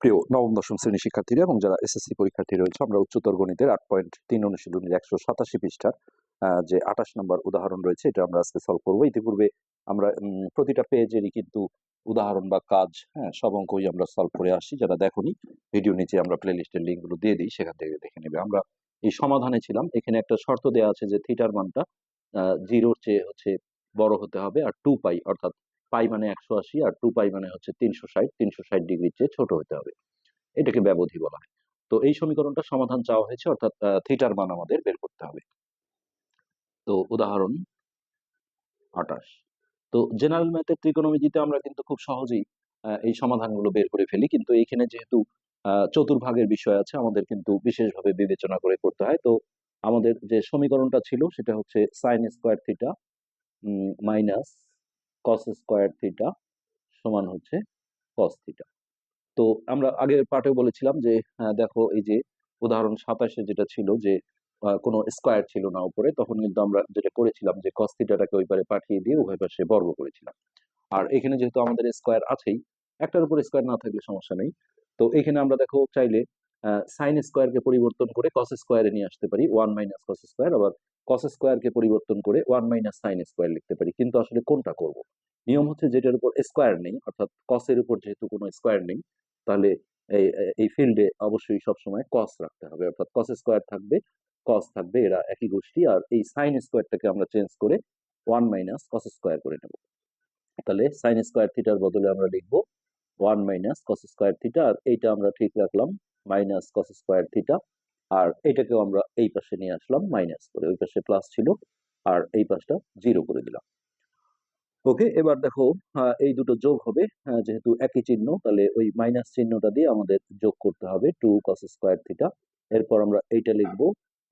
প্রিয় নবম, দশম শ্রেণির শিক্ষার্থীরা এবং যারা এসএসসি পরীক্ষার্থী রয়েছে, আমরা উচ্চতর গণিতের আট পয়েন্ট তিন অনুশীলনীর একশো সাতাশি পৃষ্ঠার যে আঠাশ নম্বর উদাহরণ রয়েছে, এটা আমরা আজকে সলভ করব। ইতিপূর্বে আমরা প্রতিটা পেজেরই কিন্তু উদাহরণ বা কাজ হ্যাঁ সব অঙ্কই আমরা সলভ করে আসি যারা দেখোনি ভিডিও নিচে আমরা প্লে লিস্টের লিঙ্কগুলো দিয়ে দিই, সেখান থেকে দেখে নেবে। আমরা এই সমাধানে ছিলাম। এখানে একটা শর্ত দেওয়া আছে যে থিটার মানটা জিরোর চেয়ে হচ্ছে বড় হতে হবে আর টু পাই অর্থাৎ পাই মানে একশো আশি আর টু পাই মানে হচ্ছে তিনশো ষাট তিনশো ষাট ডিগ্রির চেয়ে ছোট হতে হবে। এটাকে ব্যবধি বলা হয়। তো এই সমীকরণটা সমাধান চাওয়া হয়েছে, অর্থাৎ থিটার মান আমাদের বের করতে হবে। তো উদাহরণ আটাশ তো জেনারেল ম্যাথের ত্রিকোণমিতিতে আমরা কিন্তু খুব সহজেই এই সমাধানগুলো বের করে ফেলি। কিন্তু এইখানে যেহেতু চতুর্ভাগের বিষয় আছে, আমাদের কিন্তু বিশেষভাবে বিবেচনা করে করতে হয়। তো আমাদের যে সমীকরণটা ছিল, সেটা হচ্ছে sine square theta minus cos square theta সমান হচ্ছে কস থিটা তো আমরা আগের পার্টেও বলেছিলাম যে দেখো এই যে উদাহরণ সাতাশে যেটা ছিল যে কোনো স্কোয়ার ছিল না উপরে, তখন কিন্তু আমরা যেটা করেছিলাম যে কস থিটাটাকে ওই পারে পাঠিয়ে দিয়ে উভয় পাশে বর্গ করেছিলাম। আর এখানে যেহেতু আমাদের স্কোয়ার আছেই, একটার উপর স্কোয়ার না থাকলে সমস্যা নেই। তো এখানে আমরা দেখো চাইলে সাইন স্কোয়ারকে পরিবর্তন করে কস স্কোয়ারে নিয়ে আসতে পারি ওয়ান মাইনাস কস স্কোয়ার আবার কস স্কোয়ারকে পরিবর্তন করে ওয়ান মাইনাস সাইন স্কোয়ার লিখতে পারি। কিন্তু আসলে কোনটা করব? নিয়ম হচ্ছে যেটার উপর স্কোয়ার নেই, অর্থাৎ কসের উপর যেহেতু কোনো স্কোয়ার নেই, তাহলে এই এই ফিল্ডে অবশ্যই সবসময় কস রাখতে হবে। অর্থাৎ কস স্কোয়ার থাকবে কস থাকবে এরা একই গোষ্ঠী, আর এই সাইন স্কোয়ারটাকে আমরা চেঞ্জ করে ওয়ান মাইনাস কস স্কোয়ার করে নেব। তাহলে সাইন স্কোয়ার থিটার বদলে আমরা লিখব one minus cos square theta আর এইটা আমরা ঠিক রাখলাম মাইনাস কস স্কোয়ার থিটা আর এটাকেও আমরা এই পাশে নিয়ে আসলাম মাইনাস করে। ওই পাশে প্লাস ছিল, আর এই পাশটা জিরো করে দিলাম। ওকে এবার দেখো এই দুটো যোগ হবে যেহেতু একই চিহ্ন, তাহলে ওই মাইনাস চিহ্নটা দিয়ে আমাদের যোগ করতে হবে টু কস স্কোয়ার থিটা এরপর আমরা এইটা লিখব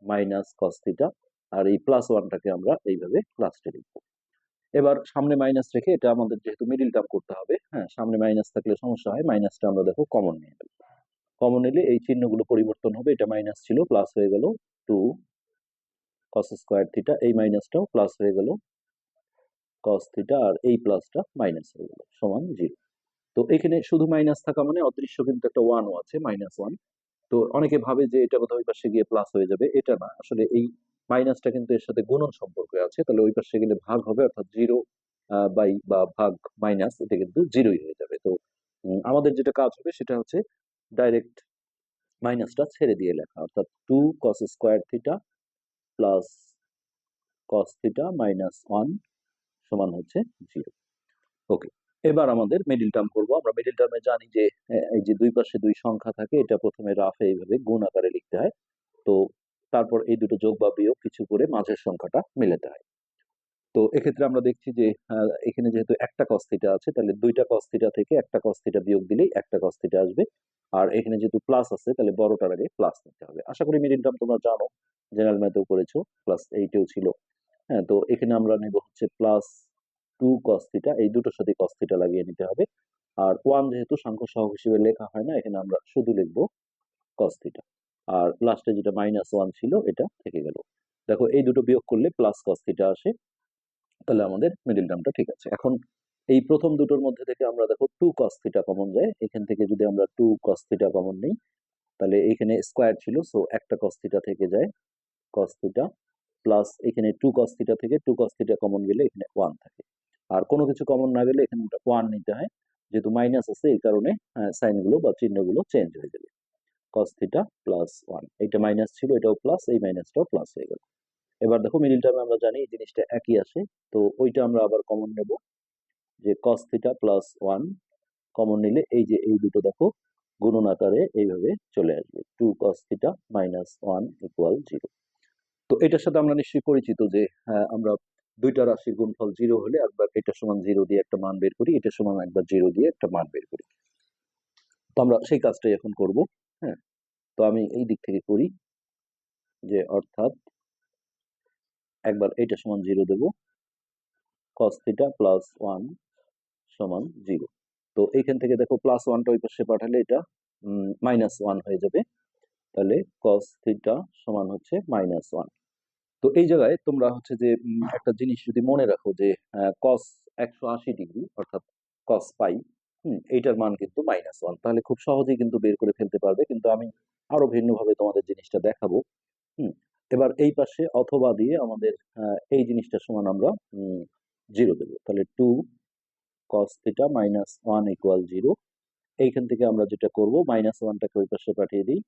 মাইনাস কস থিটা আর এই প্লাস ওয়ানটাকে আমরা এইভাবে লাস্টে লিখব। এবার সামনে মাইনাস রেখে এটা আমাদের যেহেতু মিডিল টার্ম করতে হবে হ্যাঁ সামনে মাইনাস থাকলে সমস্যা হয় মাইনাসটা আমরা দেখো কমন নিয়ে নেব। কমন নিলে এই চিহ্নগুলো পরিবর্তন হবে, এটা মাইনাস ছিল প্লাস হয়ে গেল টু কস স্কোয়ার থিটা এই মাইনাসটাও প্লাস হয়ে গেল কস থিটা আর এই প্লাসটা মাইনাস হয়ে গেল, সমান জিরো তো এখানে শুধু মাইনাস থাকা মানে অদৃশ্য কিন্তু একটা ওয়ানও আছে মাইনাস ওয়ান তো অনেকে ভাবে যে এটা বোধহয় ওই পাশে গিয়ে প্লাস হয়ে যাবে, এটা না। আসলে এই মাইনাসটা কিন্তু এর সাথে গুণন সম্পর্ক আছে, তাহলে ওই পাশে গেলে ভাগ হবে, অর্থাৎ জিরো বাই বা ভাগ মাইনাস এটা কিন্তু জিরোই হয়ে যাবে। তো আমাদের যেটা কাজ হবে সেটা হচ্ছে ডাইরেক্ট মাইনাসটা ছেড়ে দিয়ে লেখা। অর্থাৎ two cos square theta plus cos theta minus one সমান হচ্ছে জিরো ওকে এবার আমাদের মিডিল টার্ম করব। আমরা মিডিল টার্মে জানি যে এই যে দুই পাশে দুই সংখ্যা থাকে, এটা প্রথমে রাফে এইভাবে গুণ আকারে লিখতে হয়। তো তারপর এই দুটো যোগ বা বিয়োগ কিছু করে মাঝের সংখ্যাটা মিলাতে হয়। তো এক্ষেত্রে আমরা দেখছি যে এখানে যেহেতু একটা কস থিটা আছে, তাহলে দুইটা কস থিটা থেকে একটা কস থিটা বিয়োগ দিলেই একটা কস থিটা আসবে। আর এখানে যেহেতু প্লাস আছে, তাহলে বড়টার আগে প্লাস নিতে হবে। আশা করি মিডিল টার্ম তোমরা জানো, জেনারেল ম্যাথেও করেছ প্লাস এইটেও ছিল। হ্যাঁ তো এখানে আমরা নেব হচ্ছে প্লাস টু কস থিটা এই দুটোর সাথে কস থিটা লাগিয়ে নিতে হবে। আর ওয়ান যেহেতু সংখ্যা সহগ হিসেবে লেখা হয় না, এখানে আমরা শুধু লিখব কস থিটা আর লাস্টে যেটা মাইনাস ওয়ান ছিল, এটা থেকে গেল। দেখো, এই দুটো বিয়োগ করলে প্লাস কস থিটা আসে। তাহলে আমাদের মিডিল টার্মটা ঠিক আছে। এখন এই প্রথম দুটোর মধ্যে থেকে আমরা দেখো টু কস থিটা কমন যায়। এখান থেকে যদি আমরা টু কস থিটা কমন নেই, তাহলে এখানে স্কোয়ার ছিল সো একটা কস থিটা থেকে যায় কস থিটা প্লাস এখানে টু কস থিটা থেকে টু কস থিটা কমন গেলে এখানে ওয়ান থাকে। আর কোনো কিছু কমন না গেলে এখানে ওয়ান নিতে হয়। যেহেতু মাইনাস আছে, এই কারণে সাইনগুলো বা চিহ্নগুলো চেঞ্জ হয়ে যাবে। কস থিটা প্লাস ওয়ান এটা মাইনাস ছিল, এটাও প্লাস এই মাইনাসটাও প্লাস হয়ে গেল। এবার দেখো মিডিল টার্মে আমরা জানি এই জিনিসটা একই আসে তো ওইটা আমরা আবার কমন নেব যে cos theta plus one common নিলে এই যে এই দুটো দেখো গুণন আকারে এইভাবে চলে আসবে two cos theta minus one equal zero তো এটার সাথে আমরা নিশ্চয়ই পরিচিত যে আহ, আমরা দুইটা রাশির গুণফল জিরো হলে একবার এটা সমান জিরো দিয়ে একটা মান বের করি এটা সমান একবার জিরো দিয়ে একটা মান বের করি। তো আমরা সেই কাজটাই এখন করব হ্যাঁ। তো আমি এই দিক থেকে করি যে অর্থাৎ একবার এটা সমান জিরো দেব। কস থিটা প্লাস ওয়ান সমান জিরো। তো এইখান থেকে দেখো প্লাস ওয়ানটা ওই পাশে পাঠালে এটা মাইনাস ওয়ান হয়ে যাবে। তাহলে কস থিটা সমান হচ্ছে মাইনাস ওয়ান তো এই জায়গায় তোমরা হচ্ছে যে একটা জিনিস যদি মনে রাখো যে কস একশো আশি ডিগ্রি অর্থাৎ কস পাই হুম, এইটার মান কিন্তু মাইনাস ওয়ান তাহলে খুব সহজেই কিন্তু বের করে ফেলতে পারবে। কিন্তু আমি আরও ভিন্নভাবে তোমাদের জিনিসটা দেখাবো। হুম এবার এই পাশে অথবা দিয়ে আমাদের এই জিনিসটা সমান আমরা জিরো দেবো। তাহলে two cos theta minus one equal zero এইখান থেকে আমরা যেটা করব মাইনাস ওয়ানটাকে ওই পাশে পাঠিয়ে দিই।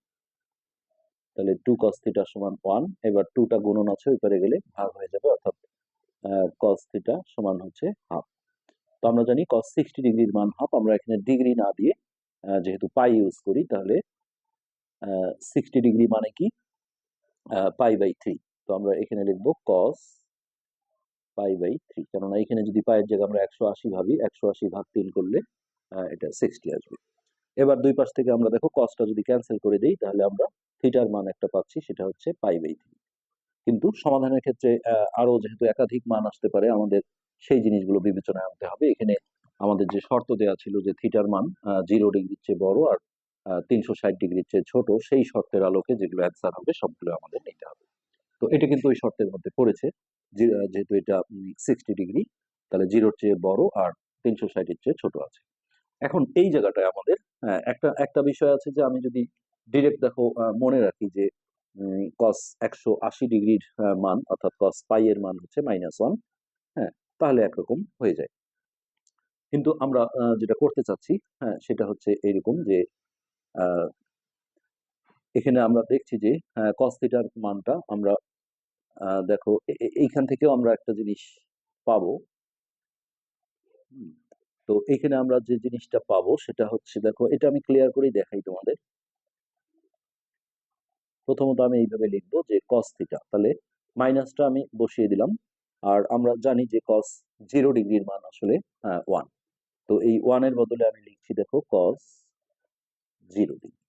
তাহলে টু কস থিটা সমান ওয়ান এবার টুটা গুণন আছে, ওই পারে গেলে ভাগ হয়ে যাবে, অর্থাৎ কস থিটা সমান হচ্ছে হাফ তো আমরা জানি কস সিক্সটি ডিগ্রির মান হাফ আমরা এখানে ডিগ্রি না দিয়ে যেহেতু পাই ইউজ করি, তাহলে সিক্সটি ডিগ্রি মানে কি? পাই বাই থ্রি তো আমরা এখানে লিখব কস পাই বাই থ্রি কেননা এখানে যদি পায়ের জায়গায় আমরা একশো আশি ভাবি একশো আশি ভাগ তিন করলে এটা সিক্সটি আসবে। এবার দুই পাশ থেকে আমরা দেখো কসটা যদি ক্যান্সেল করে দিই তাহলে আমরা থিটার মান একটা পাচ্ছি সেটা হচ্ছে পাই বাই থ্রি কিন্তু সমাধানের ক্ষেত্রে আহ, আরও যেহেতু একাধিক মান আসতে পারে আমাদের সেই জিনিসগুলো বিবেচনায় আনতে হবে। এখানে আমাদের যে শর্ত দেওয়া ছিল যে থিটার মান জিরো ডিগ্রির চেয়ে বড় আর তিনশো ষাট ডিগ্রির চেয়ে ছোট সেই শর্তের আলোকে যেগুলো অ্যান্সার হবে সবগুলো আমাদের নিতে হবে। তো এটা কিন্তু ওই শর্তের মধ্যে পড়েছে যেহেতু এটা সিক্সটি ডিগ্রি তাহলে জিরোর চেয়ে বড় আর তিনশো ষাটের চেয়ে ছোট আছে। এখন এই জায়গাটায় আমাদের আহ, একটা একটা বিষয় আছে যে আমি যদি ডিরেক্ট দেখো মনে রাখি যে কস একশো আশি ডিগ্রির মান অর্থাৎ কস পাই এর মান হচ্ছে মাইনাস ওয়ান হ্যাঁ তাহলে একরকম হয়ে যায়। কিন্তু আমরা যেটা করতে চাচ্ছি হ্যাঁ সেটা হচ্ছে এইরকম যে এখানে আমরা দেখছি যে কস থিটার মানটা আমরা দেখো এইখান থেকেও আমরা একটা জিনিস পাবো। তো এখানে আমরা যে জিনিসটা পাবো সেটা হচ্ছে, দেখো, এটা আমি ক্লিয়ার করেই দেখাই তোমাদের। প্রথমত আমি এইভাবে লিখব যে কস থিটা তাহলে মাইনাসটা আমি বসিয়ে দিলাম। আর আমরা জানি যে কস জিরো ডিগ্রির মান আসলে ওয়ান তো এই ওয়ানের বদলে আমি লিখছি, দেখো কস জিরো ডিগ্রি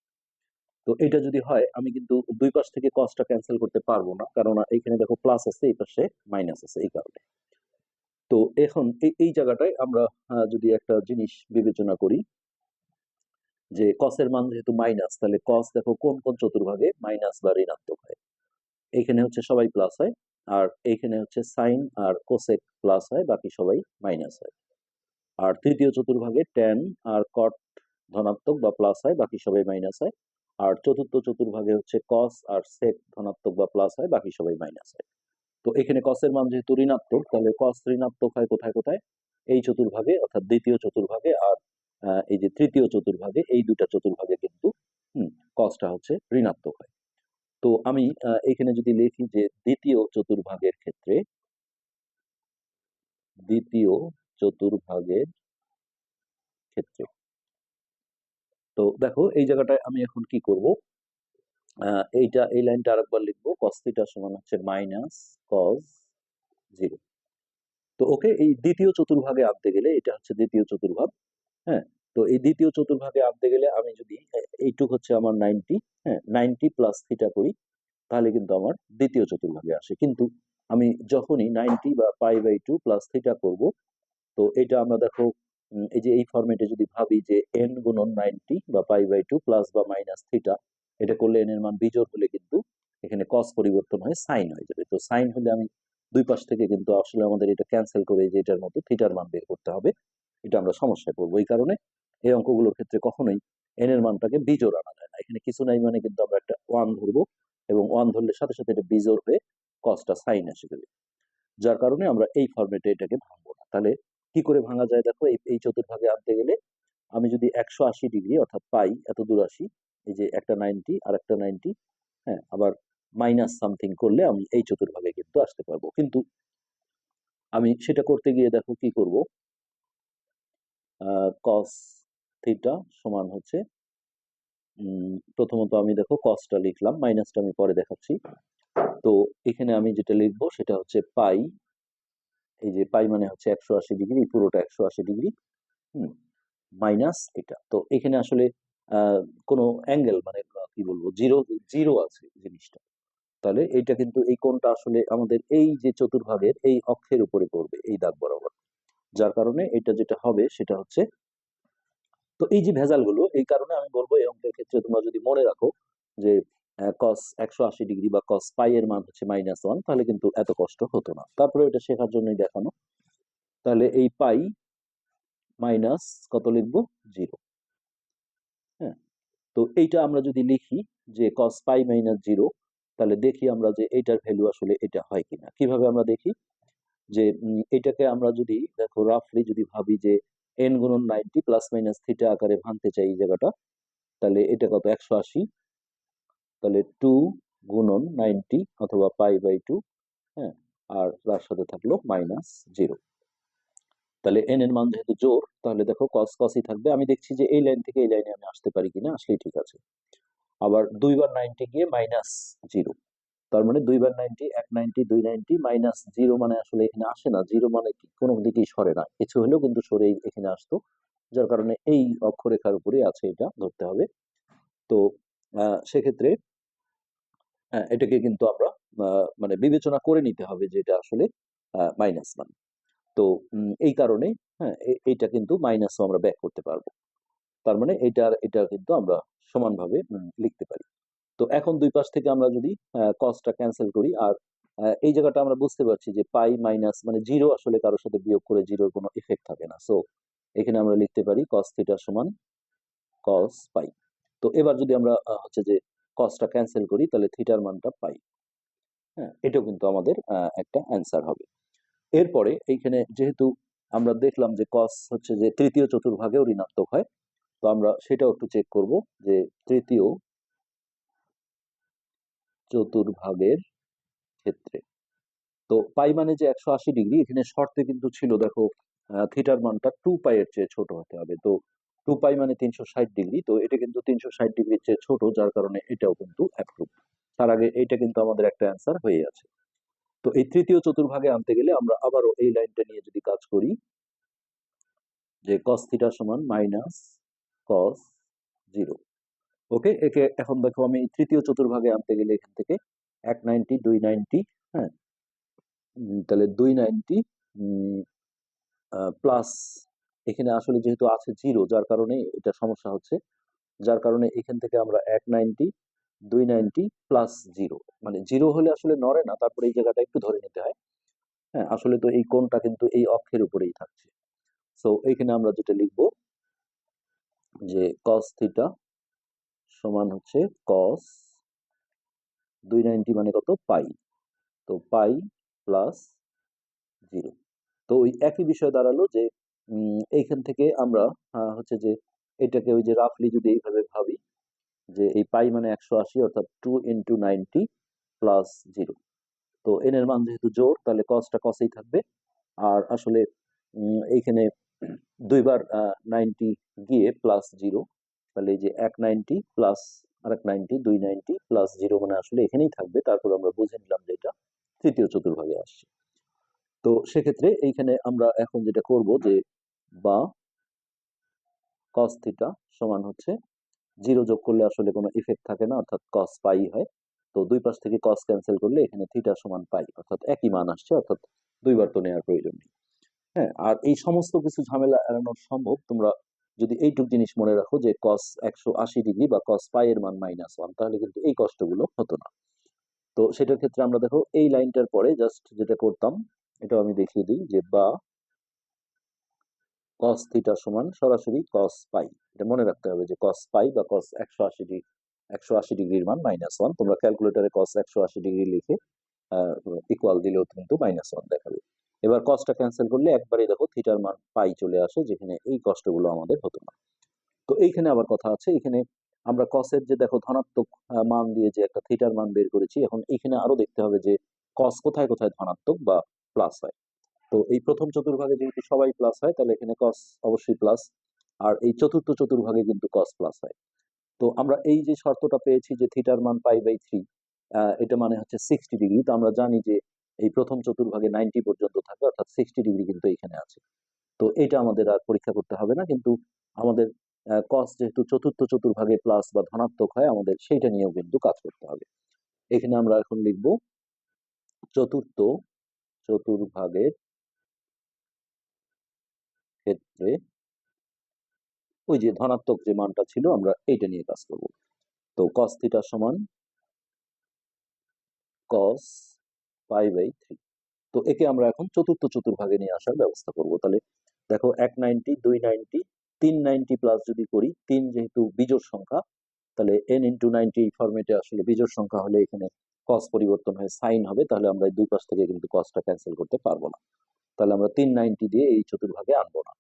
তো এটা যদি হয়, আমি কিন্তু দুই পাশ থেকে কসটা ক্যান্সেল করতে পারব না। কারণ এখানে দেখো প্লাস আছে, এই পাশে মাইনাস আছে, এই কারণে। তো এখন এই জায়গাটায় আমরা যদি একটা জিনিস বিবেচনা করি, যে কসের মান যেহেতু মাইনাস তাহলে কস দেখো কোন কোন চতুর্ভাগে মাইনাস বা ঋণাত্মক হয়। এইখানে হচ্ছে সবাই প্লাস হয়, আর এইখানে হচ্ছে সাইন আর কোসেক প্লাস হয়, বাকি সবাই মাইনাস হয়। আর তৃতীয় চতুর্ভাগে ট্যান আর কট ধনাত্মক বা প্লাস হয়, বাকি সবাই মাইনাস হয়। আর চতুর্থ, চতুর্ভাগে হচ্ছে কস আর সেক ধনাত্মক বা প্লাস হয়, বাকি সবাই মাইনাস হয়। তো এখানে কসের মান যেহেতু ঋণাত্মক, তাহলে কস ঋণাত্মক হয় কোথায় কোথায়? এই চতুর্ভাগে, অর্থাৎ দ্বিতীয় চতুর্ভাগে আর এই যে তৃতীয় চতুর্ভাগে, এই দুটা চতুর্ভাগে কিন্তু কসটা হচ্ছে ঋণাত্মক হয়। তো আমি এখানে যদি লিখি যে দ্বিতীয় চতুর্ভাগের ক্ষেত্রে, দ্বিতীয় চতুর্ভাগের ক্ষেত্রে তো দেখো, এই জায়গাটায় আমি এখন কি করব? এইটা, এই লাইনটা আরেকবার লিখব। কস থিটা সমান হচ্ছে মাইনাস কস জিরো তো ওকে, এই দ্বিতীয় চতুর্ভাগে আনতে গেলে এটা হচ্ছে দ্বিতীয় চতুর্ভাগ হ্যাঁ? তো এই দ্বিতীয় চতুর্ভাগে আনতে গেলে আমি যদি এইটুক হচ্ছে আমার নাইনটি হ্যাঁ? নাইনটি প্লাস থিটা করি, তাহলে কিন্তু আমার দ্বিতীয় চতুর্ভাগে আসে। কিন্তু আমি যখনই নাইনটি বা pi by two plus theta করব, তো এটা আমরা দেখো এই যে এই ফরম্যাটে যদি ভাবি যে এন গুণন নাইনটি বা পাই বাই টু প্লাস বা মাইনাস থিটা এটা করলে এন এর মান বিজোর হলে কিন্তু এখানে কস পরিবর্তন হয়ে সাইন হয়ে যাবে। তো সাইন হলে আমি দুই পাশ থেকে কিন্তু আসলে আমাদের এটা ক্যান্সেল করে যে এটার মতো থিটার মান বের করতে হবে। এটা আমরা সমস্যায় পড়ব। এই কারণে এই অঙ্কগুলোর ক্ষেত্রে কখনোই এন এর মানটাকে বিজোর আনা যায় না। এখানে কিছু নাই মানে কিন্তু আমরা একটা ওয়ান ধরবো এবং ওয়ান ধরলে সাথে সাথে এটা বিজোর হয়ে কসটা সাইন এসে যাবে। যার কারণে আমরা এই ফরম্যাটে এটাকে ভাঙবো না। তাহলে কি করে ভাঙা যায়? দেখো, এই চতুর্ভাগে আনতে গেলে আমি যদি একশো আশি ডিগ্রি অর্থাৎ পাই, এত দূর আসি, এই যে একটা নাইনটি আর একটা নাইনটি হ্যাঁ আবার মাইনাস সামথিং করলে আমি এই চতুর্ভাগে কিন্তু আসতে পারব। কিন্তু আমি সেটা করতে গিয়ে দেখো কি করব? কস থিটা সমান হচ্ছে প্রথমত আমি দেখো কসটা লিখলাম মাইনাসটা আমি পরে দেখাচ্ছি। তো এখানে আমি যেটা লিখব সেটা হচ্ছে পাই এই যে পাই মানে হচ্ছে একশো আশি ডিগ্রি, পুরোটা একশো আশি ডিগ্রি, হুম মাইনাস এটা। তো এখানে আসলে কোনো অ্যাঙ্গেল মানে কি বলব জিরো জিরো আছে জিনিসটা। তাহলে এইটা কিন্তু, এই কোণটা আসলে আমাদের এই যে চতুর্ভাগের এই অক্ষের উপরে পড়বে, এই দাগ বরাবর। যার কারণে এটা যেটা হবে, সেটা হচ্ছে, তো এই যে ভেজালগুলো, এই কারণে আমি বলব এই অঙ্কের ক্ষেত্রে তোমরা যদি মনে রাখো যে কস একশো আশি ডিগ্রি বা কস পাই এর মান হচ্ছে মাইনাস ওয়ান তাহলে কিন্তু এত কষ্ট হতো না। তারপরে এটা শেখার জন্যই দেখানো। তাহলে এই পাই মাইনাস কত লিখব? জিরো হ্যাঁ তো এইটা আমরা যদি লিখি যে কস পাই মাইনাস জিরো তাহলে দেখি আমরা যে এইটার ভ্যালু আসলে এটা হয় কিনা। কীভাবে আমরা দেখি? যে এটাকে আমরা যদি, দেখো রাফলি যদি ভাবি যে এন গুণন নাইনটি প্লাস মাইনাস থিটা আকারে ভাঙতে চাই এই জায়গাটা, তাহলে এটা কত? একশো আশি। তাহলে টু গুণন নাইনটি অথবা পাই বাই টু হ্যাঁ আর তার সাথে থাকল মাইনাস জিরো তাহলে এন এর মান যেহেতু জোর, তাহলে দেখো কস কসই থাকবে। আমি দেখছি যে এই লাইন থেকে এই লাইনে আমি আসতে পারি কিনা, আসলেই ঠিক আছে। আবার দুইবার নাইনটি গিয়ে মাইনাস জিরো তার মানে দুইবার নাইনটি এক নাইনটি দুই নাইনটি মাইনাস জিরো মানে আসলে এখানে আসে না। জিরো মানে কোনো দিকেই সরে না। কিছু হলেও কিন্তু সরে এখানে আসতো। যার কারণে এই অক্ষরেখার উপরে আছে এটা ধরতে হবে। তো সেক্ষেত্রে এটাকে কিন্তু আমরা মানে বিবেচনা করে নিতে হবে যে এটা আসলে মাইনাস মান তো এই কারণে হ্যাঁ এইটা কিন্তু মাইনাসও আমরা ব্যাক করতে পারব। তার মানে এটার, এটা কিন্তু আমরা সমানভাবে লিখতে পারি। তো এখন দুই পাশ থেকে আমরা যদি কসটা ক্যান্সেল করি আর এই জায়গাটা আমরা বুঝতে পারছি যে পাই মাইনাস মানে জিরো আসলে কারোর সাথে বিয়োগ করে জিরোর কোনো ইফেক্ট থাকে না। সো এখানে আমরা লিখতে পারি কস থিটা সমান কস পাই তো এবার যদি আমরা হচ্ছে যে কসটা ক্যান্সেল করি, তাহলে থিটার মানটা পাই। হ্যাঁ এটাও কিন্তু আমাদের একটা অ্যান্সার হবে। এরপরে এইখানে যেহেতু আমরা দেখলাম যে কস হচ্ছে যে তৃতীয় চতুর্ভাগেও ঋণাত্মক হয়, তো আমরা সেটাও একটু চেক করব যে তৃতীয় চতুর্ভাগের ক্ষেত্রে। তো পাই মানে যে একশো আশি ডিগ্রি, এখানে শর্তে কিন্তু ছিল, দেখো থিটার মানটা টু পাই এর চেয়ে ছোট হতে হবে। তো টু পাই মানে তিনশো ষাট ডিগ্রি তো এটা কিন্তু তিনশো ষাট ডিগ্রির চেয়ে ছোট, যার কারণে এটাও কিন্তু অ্যাপ্রুভ তার আগে এটা কিন্তু আমাদের একটা অ্যান্সার হয়ে আছে। তো এই তৃতীয় চতুর্ভাগে আনতে গেলে আমরা আবারও এই লাইনটা নিয়ে যদি কাজ করি, যে কস থিটা সমান মাইনাস কস জিরো ওকে? একে এখন দেখো আমি তৃতীয় চতুর্ভাগে আনতে গেলে এখান থেকে এক নাইনটি দুই নাইনটি হ্যাঁ? তাহলে দুই নাইনটি প্লাস এখানে আসলে যেহেতু আছে জিরো যার কারণে এটা সমস্যা হচ্ছে। যার কারণে এখান থেকে আমরা এক নাইনটি দুই নাইনটি প্লাস জিরো মানে জিরো হলে আসলে নড়ে না, তারপরে এই জায়গাটা একটু ধরে নিতে হয়। হ্যাঁ আসলে তো এই কোণটা কিন্তু এই অক্ষের উপরেই থাকছে। সো এইখানে আমরা যেটা লিখব যে কস থিটা সমান হচ্ছে কস দুই নাইনটি মানে কত? পাই তো পাই প্লাস জিরো তো ওই একই বিষয় দাঁড়াল যে এইখান থেকে আমরা হচ্ছে যে এটাকে ওই যে রাফলি যদি এইভাবে ভাবি, যে এই পাই মানে একশো আশি অর্থাৎ two into ninety plus zero তো এন এর মান যেহেতু জোর, তাহলে কসটা কসেই থাকবে। আর আসলে এইখানে দুইবার নাইনটি গিয়ে প্লাস জিরো তাহলে এই যে এক নাইনটি প্লাস আর এক নাইনটি দুই নাইনটি প্লাস জিরো মানে আসলে এখানেই থাকবে। তারপর আমরা বুঝে নিলাম যে এটা তৃতীয় চতুর্ভাগে আসছে। তো সেক্ষেত্রে এইখানে আমরা এখন যেটা করব যে বা কস থিটা সমান হচ্ছে জিরো যোগ করলে আসলে কোনো ইফেক্ট থাকে না, অর্থাৎ কস পাই হয়। তো দুই পাশ থেকে কস ক্যান্সেল করলে এখানে থিটা সমান পাই অর্থাৎ একই মান আসছে, অর্থাৎ দুইবার তো নেওয়ার প্রয়োজন নেই। হ্যাঁ আর এই সমস্ত কিছু ঝামেলা এড়ানো সম্ভব, তোমরা যদি এইটুক জিনিস মনে রাখো যে কস একশো আশি ডিগ্রি বা কস পাই এর মান মাইনাস ওয়ান তাহলে কিন্তু এই কষ্টগুলো হতো না। তো সেটার ক্ষেত্রে আমরা দেখো এই লাইনটার পরে জাস্ট যেটা করতাম এটাও আমি দেখিয়ে দিই যে বা কস থিটা সমান সরাসরি কস পাই এটা মনে রাখতে হবে যে কস পাই বা কস একশো আশি ডিগ্রি, একশো আশি ডিগ্রির মান মাইনাস ওয়ান তোমরা ক্যালকুলেটারে কস একশো আশি ডিগ্রি লিখে ইকুয়াল দিলেও কিন্তু মাইনাস ওয়ান দেখাবে। এবার কসটা ক্যান্সেল করলে একবারে দেখো থিটার মান পাই চলে আসে, যেখানে এই কষ্টগুলো আমাদের হতো না। তো এইখানে আবার কথা আছে, এখানে আমরা কসের যে দেখো ধনাত্মক মান দিয়ে যে একটা থিটার মান বের করেছি, এখন এইখানে আরও দেখতে হবে যে কস কোথায় কোথায় ধনাত্মক বা প্লাস হয়। তো এই প্রথম চতুর্ভাগে যেহেতু সবাই প্লাস হয়, তাহলে এখানে কস অবশ্যই প্লাস আর এই চতুর্থ চতুর্ভাগে কিন্তু কস প্লাস হয়। তো আমরা এই যে শর্তটা পেয়েছি যে থিটার মান পাই বাই থ্রি এটা মানে হচ্ছে সিক্সটি ডিগ্রি তো আমরা জানি যে এই প্রথম চতুর্ভাগে নাইনটি পর্যন্ত থাকে, অর্থাৎ সিক্সটি ডিগ্রি কিন্তু এখানে আছে। তো এটা আমাদের আর পরীক্ষা করতে হবে না, কিন্তু আমাদের কস যেহেতু চতুর্থ চতুর্ভাগে প্লাস বা ধনাত্মক হয়, আমাদের সেইটা নিয়েও কিন্তু কাজ করতে হবে। এখানে আমরা এখন লিখব, চতুর্থ চতুর্ভাগের ক্ষেত্রে ওই যে ধনাত্মক যে মানটা ছিল, আমরা এইটা নিয়ে কাজ করব। তো কস থিটা সমান কস পাই বাই থ্রি তো একে আমরা এখন চতুর্থ চতুর্ভাগে নিয়ে আসার ব্যবস্থা করব। তাহলে দেখো এক নাইনটি দুই নাইনটি তিন নাইনটি প্লাস যদি করি, তিন যেহেতু বিজোড় সংখ্যা তাহলে এন ইন্টু নাইনটি ফরম্যাটে আসলে বিজোড় সংখ্যা হলে এখানে কস পরিবর্তন হয়ে সাইন হবে, তাহলে আমরা দুই পাশ থেকে কিন্তু কসটা ক্যান্সেল করতে পারব না। তাহলে আমরা তিন নাইনটি দিয়ে এই চতুর্ভাগে আনব না।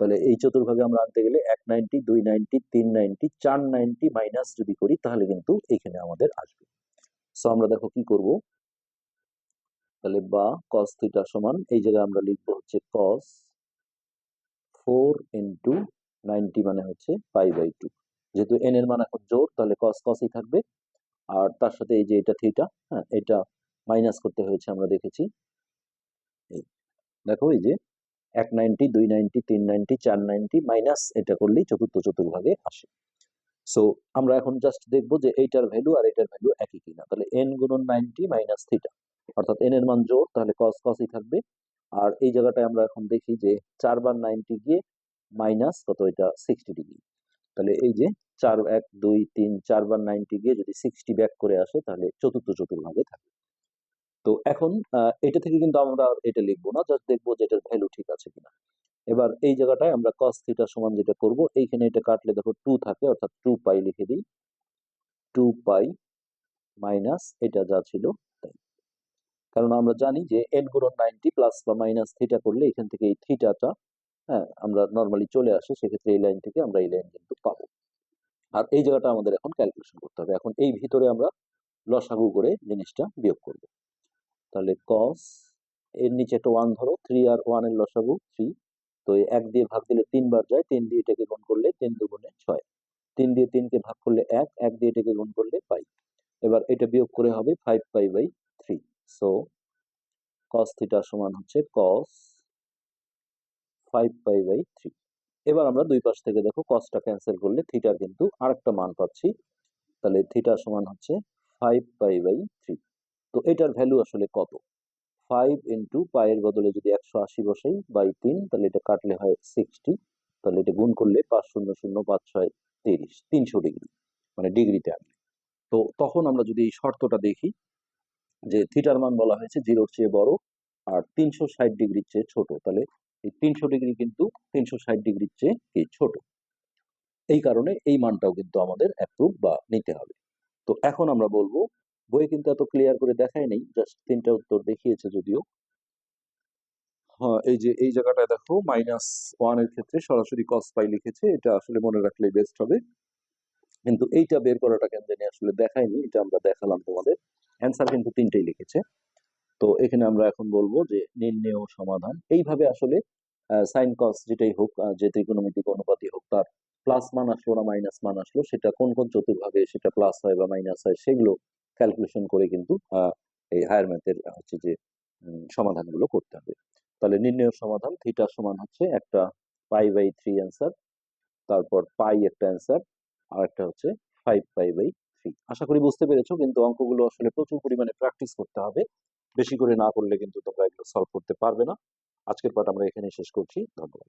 তাহলে এই চতুর্ভাগে আমরা আনতে গেলে এক নাইনটি দুই নাইনটি তিন নাইনটি চার নাইনটি মাইনাস যদি করি, তাহলে কিন্তু এখানে আমাদের আসবে। সো আমরা দেখো কি করব? তাহলে বা কস থিটা সমান, এই জায়গায় আমরা লিখব হচ্ছে কস ফোর ইন্টু নাইনটি মানে হচ্ছে পাই বাই টু যেহেতু এন এর মান এখন জোর, তাহলে কস কসই থাকবে। আর তার সাথে এই যে এটা থিটা হ্যাঁ এটা মাইনাস করতে হয়েছে আমরা দেখেছি। এই দেখো এই যে এক নাইনটি দুই নাইনটি তিন নাইনটি চার নাইনটি মাইনাস এটা করলেই চতুর্থ চতুর্ভাগে আসে। সো আমরা এখন জাস্ট দেখব যে এইটার ভ্যালু আর এটার ভ্যালু একই কিনা। তাহলে এন গুণন নাইনটি মাইনাস থিটা অর্থাৎ এন এর মান জোর, তাহলে কস কসই থাকবে। আর এই জায়গাটায় আমরা এখন দেখি যে চারবার নাইনটি গিয়ে মাইনাস কত এটা? সিক্সটি ডিগ্রি তাহলে এই যে চার এক দুই তিন চারবার নাইনটি গিয়ে যদি সিক্সটি ব্যাক করে আসে, তাহলে চতুর্থ চতুর্ভাগে থাকে। তো এখন এটা থেকে কিন্তু আমরা এটা লিখব না জাস্ট দেখব যে এটার ভ্যালু ঠিক আছে কিনা। এবার এই জায়গাটায় আমরা কস থিটা সমান যেটা করব, এইখানে এটা কাটলে দেখো টু থাকে, অর্থাৎ টু পাই লিখে দিই। টু পাই মাইনাস এটা যা ছিল, তাই। কারণ আমরা জানি যে এন গুণন নাইনটি প্লাস বা মাইনাস থিটা করলে এখান থেকে এই থিটাটা হ্যাঁ আমরা নর্মালি চলে আসে, সেক্ষেত্রে এই লাইন থেকে আমরা এই লাইন কিন্তু পাবো। আর এই জায়গাটা আমাদের এখন ক্যালকুলেশন করতে হবে। এখন এই ভিতরে আমরা লসাগু করে জিনিসটা বিয়োগ করব। তাহলে কস এর নিচে একটা ওয়ান ধরো থ্রি আর ওয়ানের লসাগু থ্রি তো এক দিয়ে ভাগ দিলে তিনবার যায়, তিন দিয়ে এটাকে গুণ করলে তিন দুগুণে ছয়। তিন দিয়ে তিনকে ভাগ করলে এক এক দিয়ে এটাকে গুণ করলে পাই এবার এটা বিয়োগ করে হবে five pi by three so cos theta সমান হচ্ছে cos five pi by three এবার আমরা দুই পাশ থেকে দেখো কসটা ক্যান্সেল করলে থিটার কিন্তু আরেকটা মান পাচ্ছি। তাহলে থিটা সমান হচ্ছে ফাইভ পাই বাই থ্রি তো এটার ভ্যালু আসলে কত? ফাইভ ইন্টু পায়ের বদলে যদি একশো আশি বসাই বাই তিন, তাহলে এটা কাটলে হয় সিক্সটি তাহলে এটা গুণ করলে পাঁচ শূন্য শূন্য পাঁচ ছয় তিরিশ, তিনশো ডিগ্রি মানে ডিগ্রিতে আনলে তো তখন আমরা যদি এই শর্তটা দেখি যে থিটার মান বলা হয়েছে জিরোর চেয়ে বড়, আর তিনশো ষাট ডিগ্রির চেয়ে ছোট, তাহলে এই তিনশো ডিগ্রি কিন্তু তিনশো ষাট ডিগ্রির চেয়ে ছোট। এই কারণে এই মানটাও কিন্তু আমাদের অ্যাপ্রুভ বা নিতে হবে। তো এখন আমরা বলব বইয়ে কিন্তু এত ক্লিয়ার করে দেখায় নেই জাস্ট তিনটা উত্তর দেখিয়েছে যদিও। হ্যাঁ এই যে, এই জায়গাটায় দেখো মাইনাস ওয়ানের ক্ষেত্রে সরাসরি কস পাই লিখেছে, এটা আসলে মনে রাখলে বেস্ট হবে। কিন্তু এইটা বের করাটা কেন জানি আসলে দেখায়নি, এটা আমরা দেখালাম তোমাদের। অ্যান্সার কিন্তু তিনটেই লিখেছে। তো এখানে আমরা এখন বলব যে নির্ণেয় সমাধান। এইভাবে আসলে সাইন কস যেটাই হোক যে ত্রিকোণমিতিক অনুপাতই হোক, তার প্লাস মান আসলো না মাইনাস মান আসলো সেটা কোন কোন চতুর্ভাবে সেটা প্লাস হয় বা মাইনাস হয়, সেগুলো ক্যালকুলেশন করে কিন্তু এই হায়ার ম্যাথের হচ্ছে যে সমাধানগুলো করতে হবে। তাহলে নির্ণয় সমাধান থিটা সমান হচ্ছে একটা পাই বাই থ্রি অ্যান্সার তারপর পাই একটা অ্যান্সার আর একটা হচ্ছে ফাইভ পাই বাই থ্রি আশা করি বুঝতে পেরেছ, কিন্তু অঙ্কগুলো আসলে প্রচুর পরিমাণে প্র্যাকটিস করতে হবে। বেশি করে না করলে কিন্তু তোমরা এগুলো সলভ করতে পারবে না। আজকের পাঠ আমরা এখানে শেষ করছি। ধন্যবাদ।